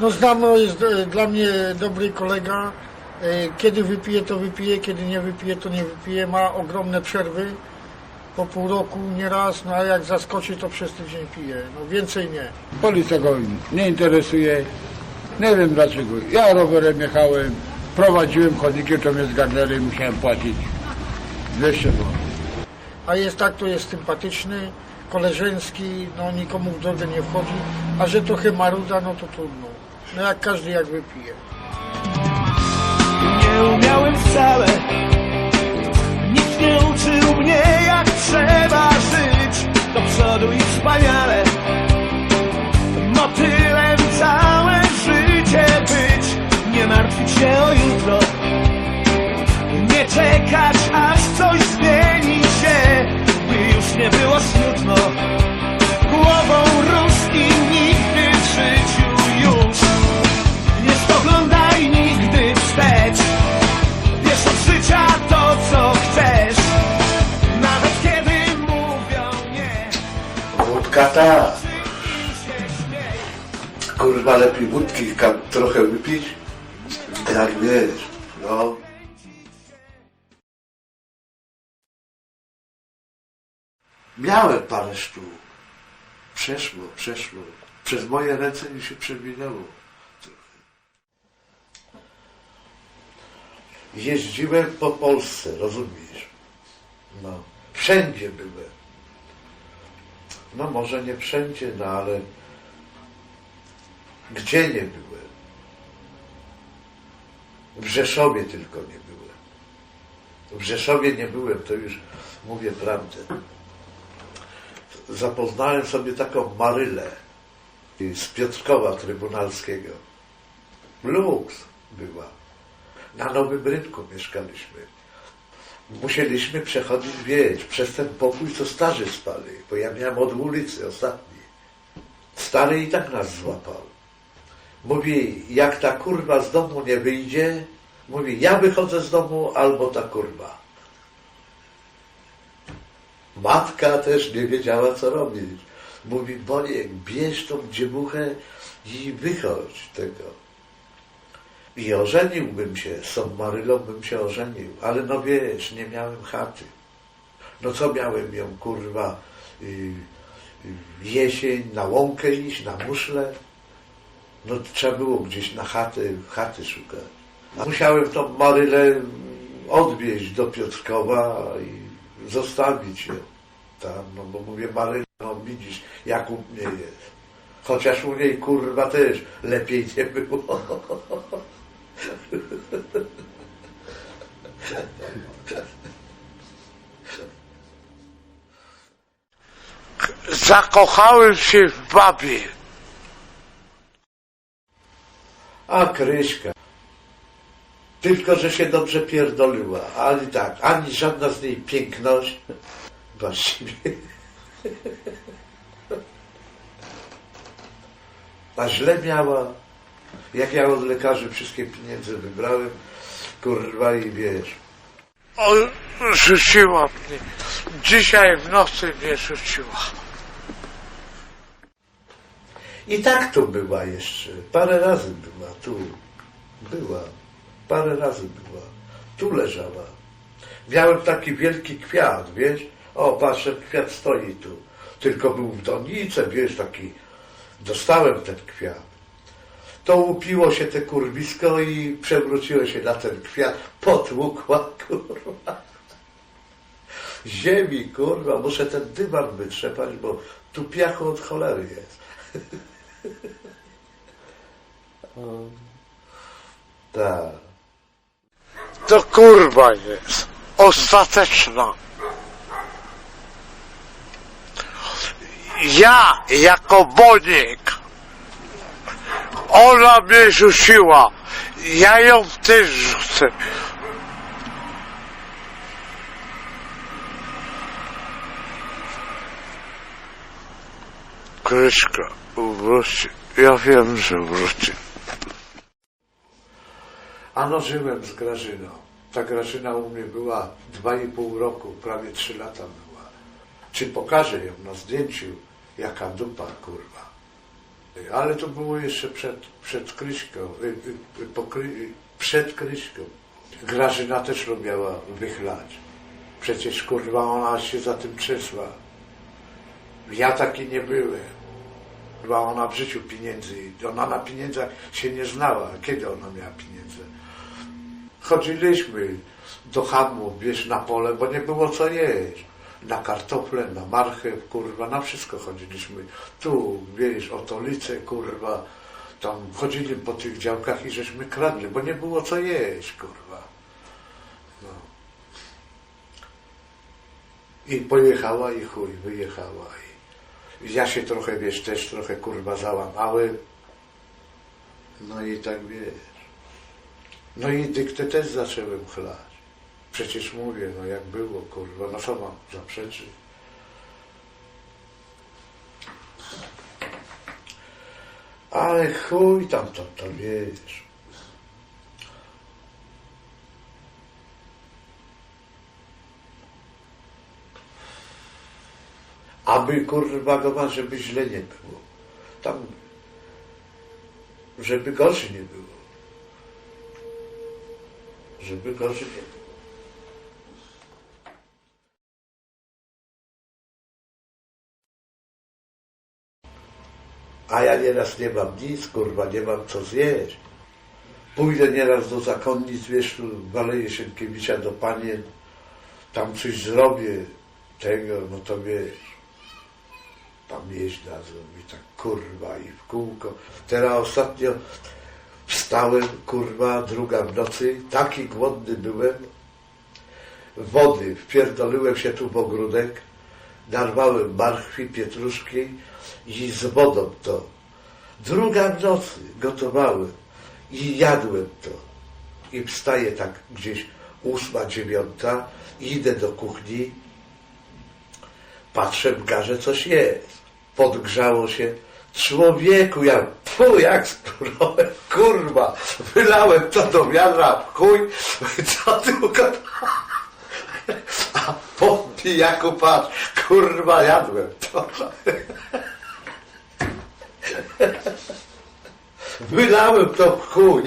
No Znamo jest e, dla mnie dobry kolega. E, Kiedy wypije, to wypije, kiedy nie wypije, to nie wypije. Ma ogromne przerwy. Po pół roku nieraz, no a jak zaskoczy, to przez tydzień pije. No więcej nie. Policja go nie interesuje. Nie wiem dlaczego. Ja rowerem jechałem, prowadziłem chodnikiem, to mnie z gardlery musiałem płacić 200 zł. A jest tak, to jest sympatyczny, koleżeński, no nikomu w drogę nie wchodzi. A że trochę maruda, no to trudno. No jak każdy jak wypije. Nie umiałem wcale Nikt nie uczył mnie jak trzeba żyć Do przodu i wspaniale Motylem całe życie być Nie martwić się o jutro Nie czekać Wódka ta. Ty się śmiej Kurwa, lepiej wódki ka- trochę wypić. Tak wiesz, no. Miałem parę sztuk. Przeszło, przeszło. Przez moje ręce mi się przewinęło. Jeździłem po Polsce, rozumiesz? No, wszędzie byłem. No może nie wszędzie, no ale gdzie nie byłem? W Rzeszowie tylko nie byłem. W Rzeszowie nie byłem, to już mówię prawdę. Zapoznałem sobie taką Marylę z Piotrkowa Trybunalskiego. Lux była. Na Nowym Rynku mieszkaliśmy. Musieliśmy przechodzić, wiesz, przez ten pokój, co starzy spali, bo ja miałem od ulicy ostatni. Stary i tak nas złapał. Mówi, jak ta kurwa z domu nie wyjdzie, mówi, ja wychodzę z domu albo ta kurwa. Matka też nie wiedziała, co robić. Mówi, Boniek, bierz tą dziewuchę i wychodź tego. I ożeniłbym się, z tą Marylą bym się ożenił, ale no wiesz, nie miałem chaty. No co miałem ją, kurwa, y, y, jesień, na łąkę iść, na muszle? No trzeba było gdzieś na chaty, chaty szukać. A musiałem tą Marylę odwieźć do Piotrkowa i zostawić ją tam, no bo mówię Maryla, no widzisz, jak u mnie jest. Chociaż u niej kurwa też lepiej nie było. Zakochałem się w babie. A Kryśka. Tylko, że się dobrze pierdoliła. Ale tak, ani żadna z niej piękność. Właściwie. A źle miała. Jak ja od lekarzy wszystkie pieniądze wybrałem, kurwa i wiesz. O, rzuciła mnie. Dzisiaj w nocy mnie rzuciła. I tak tu była jeszcze. Parę razy była, tu. Była. Parę razy była. Tu leżała. Miałem taki wielki kwiat, wiesz? O, patrz, ten kwiat stoi tu. Tylko był w donicy, wiesz, taki. Dostałem ten kwiat. To upiło się te kurwisko i przewróciło się na ten kwiat. Potłukła, kurwa. Ziemi, kurwa. Muszę ten dywan wytrzepać, bo tu piachu od cholery jest. Tak. To kurwa jest. Ostateczna. Ja jako Boniek. Ona mnie rzuciła. Ja ją też rzucę. Kryszka, wróci. Ja wiem, że wróci. Ano żyłem z Grażyną. Ta Grażyna u mnie była dwa i pół roku, prawie trzy lata była. Czy pokażę ją na zdjęciu, jaka dupa, kurwa. Ale to było jeszcze przed, przed Kryśką, y, y, y, przed Kryśką. Grażyna też lubiała wychlać. Przecież kurwa ona się za tym trzesła. Ja taki nie byłem. Chyba ona w życiu pieniędzy, ona na pieniądzach się nie znała. Kiedy ona miała pieniądze? Chodziliśmy do hamu, wiesz, na pole, bo nie było co jeść. Na kartofle, na marchew, kurwa, na wszystko chodziliśmy. Tu, wiesz, otolice, kurwa. Tam chodzili po tych działkach i żeśmy kradli, bo nie było co jeść, kurwa. No. I pojechała i chuj, wyjechała. I ja się trochę, wiesz, też trochę, kurwa, załamałem. No i tak, wiesz. No i dyktę też zacząłem chlać. Przecież mówię, no jak było, kurwa, no co mam zaprzeczyć? Ale chuj tam to, to wiesz. Aby kurwa go ma, żeby źle nie było. Tam, żeby gorzej nie było. Żeby gorzej nie było. A ja nieraz nie mam nic, kurwa, nie mam co zjeść. Pójdę nieraz do zakonnic, wiesz, tu w Aleje Sienkiewicza do panien, tam coś zrobię, tego, no to wiesz, tam jeść dadzą i tak kurwa i w kółko. Teraz ostatnio wstałem, kurwa, druga w nocy, taki głodny byłem, wody, wpierdoliłem się tu w ogródek, narwałem marchwi, pietruszki i z wodą to. Druga w nocy gotowałem i jadłem to. I wstaję tak gdzieś ósma, dziewiąta, idę do kuchni, patrzę w garze coś jest. Podgrzało się. Człowieku, ja fu, jak spróbowałem, kurwa, wylałem to do wiadra, w chuj, co ty ukazałeś? Po pijaku patrz, kurwa, jadłem to. Wylałem to w chuj.